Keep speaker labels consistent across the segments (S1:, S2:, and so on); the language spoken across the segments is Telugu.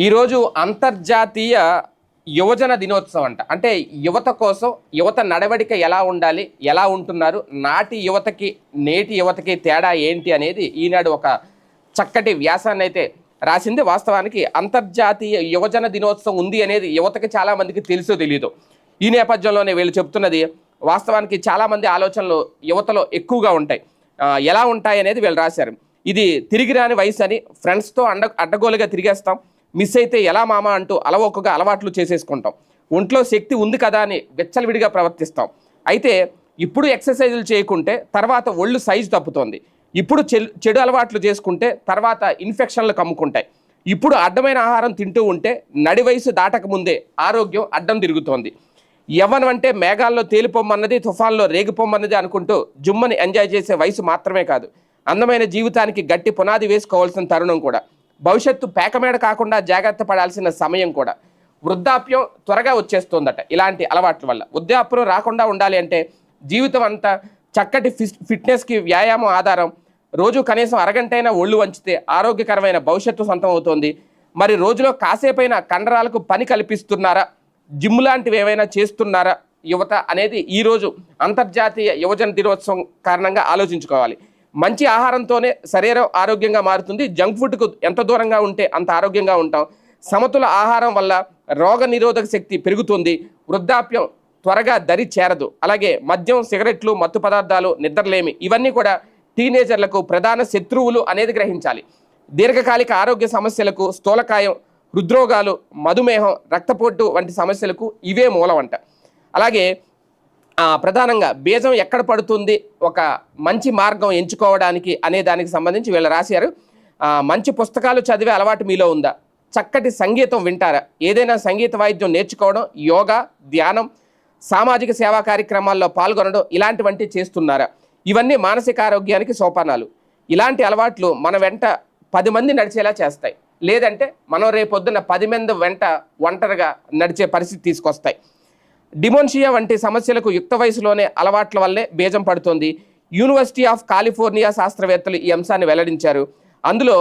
S1: ఈరోజు అంతర్జాతీయ యువజన దినోత్సవం అంట. అంటే యువత కోసం యువత నడవడిక ఎలా ఉండాలి ఎలా ఉంటున్నారు నాటి యువతకి నేటి యువతకి తేడా ఏంటి అనేది ఈనాడు ఒక చక్కటి వ్యాసాన్ని అయితే రాసింది. వాస్తవానికి అంతర్జాతీయ యువజన దినోత్సవం ఉంది అనేది యువతకి చాలామందికి తెలుసో తెలియదు ఈ నేపథ్యంలోనే వీళ్ళు చెప్తున్నది వాస్తవానికి చాలామంది ఆలోచనలు యువతలో ఎక్కువగా ఉంటాయి. ఎలా ఉంటాయి అనేది వీళ్ళు రాశారు. ఇది తిరిగి రాని వయసు అని ఫ్రెండ్స్తో అండ అడ్డగోలుగా తిరిగేస్తాం. మిస్ అయితే ఎలా మామ అంటూ అలవోకగా అలవాట్లు చేసేసుకుంటాం. ఒంట్లో శక్తి ఉంది కదా అని వెచ్చలవిడిగా ప్రవర్తిస్తాం. అయితే ఇప్పుడు ఎక్సర్సైజులు చేయకుంటే తర్వాత ఒళ్ళు సైజు తప్పుతోంది. ఇప్పుడు చెడు అలవాట్లు చేసుకుంటే తర్వాత ఇన్ఫెక్షన్లు కమ్ముకుంటాయి. ఇప్పుడు అడ్డమైన ఆహారం తింటూ ఉంటే నడి వయసు దాటక ముందే ఆరోగ్యం అడ్డం తిరుగుతోంది. యవ్వనం అంటే మేఘాల్లో తేలిపోమ్మన్నది తుఫాన్లో రేగిపోమ్మన్నది అనుకుంటూ జుమ్మని ఎంజాయ్ చేసే వయసు మాత్రమే కాదు. అందమైన జీవితానికి గట్టి పునాది వేసుకోవాల్సిన తరుణం కూడా. భవిష్యత్తు పేకమేడ కాకుండా జాగ్రత్త పడాల్సిన సమయం కూడా వృద్ధాప్యం త్వరగా వచ్చేస్తుందట. ఇలాంటి అలవాట్ల వల్ల. వృద్ధాప్యం రాకుండా ఉండాలి అంటే జీవితం అంతా చక్కటి ఫిట్ ఫిట్నెస్కి వ్యాయామం ఆధారం. రోజు కనీసం అరగంటైనా ఒళ్ళు వంచితే ఆరోగ్యకరమైన భవిష్యత్తు సొంతం అవుతోంది మరి రోజులో కాసేపైన కండరాలకు పని కల్పిస్తున్నారా? జిమ్ లాంటివి ఏమైనా చేస్తున్నారా? యువత అనేది ఈరోజు అంతర్జాతీయ యువజన దినోత్సవం కారణంగా ఆలోచించుకోవాలి. మంచి ఆహారంతోనే శరీరం ఆరోగ్యంగా మారుతుంది. జంక్ ఫుడ్కు ఎంత దూరంగా ఉంటే అంత ఆరోగ్యంగా ఉంటాం. సమతుల ఆహారం వల్ల రోగ నిరోధక శక్తి పెరుగుతుంది. వృద్ధాప్యం త్వరగా దరి చేరదు. అలాగే మద్యం సిగరెట్లు మత్తు పదార్థాలు నిద్రలేమి ఇవన్నీ కూడా టీనేజర్లకు ప్రధాన శత్రువులు అనేది గ్రహించాలి. దీర్ఘకాలిక ఆరోగ్య సమస్యలకు స్థూలకాయం హృద్రోగాలు మధుమేహం రక్తపోటు వంటి సమస్యలకు ఇవే మూలమంట అలాగే ప్రధానంగా బీజం ఎక్కడ పడుతుంది? ఒక మంచి మార్గం ఎంచుకోవడానికి అనే దానికి సంబంధించి వీళ్ళు రాశారు. మంచి పుస్తకాలు చదివే అలవాటు మీలో ఉందా? చక్కటి సంగీతం వింటారా? ఏదైనా సంగీత వాయిద్యం నేర్చుకోవడం యోగా ధ్యానం సామాజిక సేవా కార్యక్రమాల్లో పాల్గొనడం ఇలాంటివంటి చేస్తున్నారా? ఇవన్నీ మానసిక ఆరోగ్యానికి సోపానాలు. ఇలాంటి అలవాట్లు మన వెంట పది మంది నడిచేలా చేస్తాయి. లేదంటే మనం రేపొద్దున పది మంది వెంట ఒంటరిగా నడిచే పరిస్థితి తీసుకొస్తాయి. డిమోన్షియా వంటి సమస్యలకు యుక్త వయసులోనే అలవాట్ల వల్లే బీజం పడుతోంది. యూనివర్సిటీ ఆఫ్ కాలిఫోర్నియా శాస్త్రవేత్తలు ఈ అంశాన్ని వెల్లడించారు. అందులో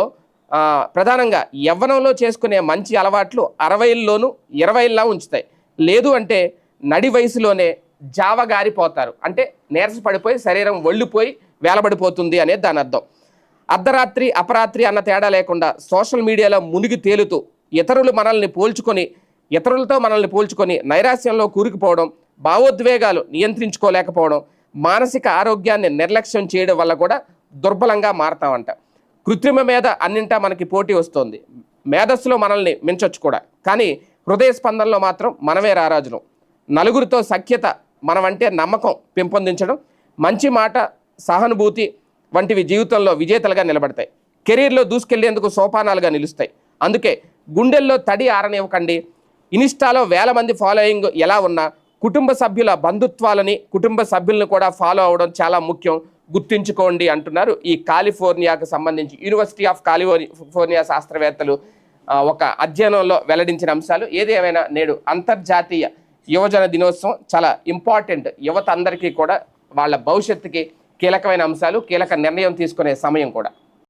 S1: ప్రధానంగా యవ్వనంలో చేసుకునే మంచి అలవాట్లు అరవైల్లోనూ ఇరవైల్లా ఉంచుతాయి. లేదు అంటే నడి వయసులోనే జావగారిపోతారు అంటే నీరస పడిపోయి శరీరం ఒళ్ళిపోయి వేలబడిపోతుంది అనేది దాని అర్థం. అర్ధరాత్రి అపరాత్రి అన్న తేడా లేకుండా సోషల్ మీడియాలో మునిగి తేలుతూ ఇతరులు మనల్ని పోల్చుకొని ఇతరులతో మనల్ని పోల్చుకొని నైరాశ్యంలో కూరుకుపోవడం భావోద్వేగాలు నియంత్రించుకోలేకపోవడం మానసిక ఆరోగ్యాన్ని నిర్లక్ష్యం చేయడం వల్ల కూడా దుర్బలంగా మారతామంట. కృత్రిమ మీద అన్నింటా మనకి పోటీ వస్తుంది. మేధస్సులో మనల్ని మించొచ్చు కూడా. కానీ హృదయ స్పందనలో మాత్రం మనమే రారాజులం. నలుగురితో సఖ్యత మనమంటే నమ్మకం పెంపొందించడం మంచి మాట సహానుభూతి వంటివి జీవితంలో విజేతలుగా నిలబడతాయి. కెరీర్లో దూసుకెళ్ళేందుకు సోపానాలుగా నిలుస్తాయి. అందుకే గుండెల్లో తడి ఆరనివ్వకండి. ఇన్స్టాలో వేల మంది ఫాలోయింగ్ ఎలా ఉన్నా కుటుంబ సభ్యుల బంధుత్వాలని కుటుంబ సభ్యులను కూడా ఫాలో అవడం చాలా ముఖ్యం. గుర్తించుకోండి అంటున్నారు ఈ కాలిఫోర్నియాకు సంబంధించి యూనివర్సిటీ ఆఫ్ కాలిఫోర్నియా శాస్త్రవేత్తలు ఒక అధ్యయనంలో వెల్లడించిన అంశాలు. ఏదేమైనా నేడు అంతర్జాతీయ యువజన దినోత్సవం చాలా ఇంపార్టెంట్. యువత అందరికీ కూడా వాళ్ళ భవిష్యత్తుకి కీలకమైన అంశాలు కీలక నిర్ణయం తీసుకునే సమయం కూడా.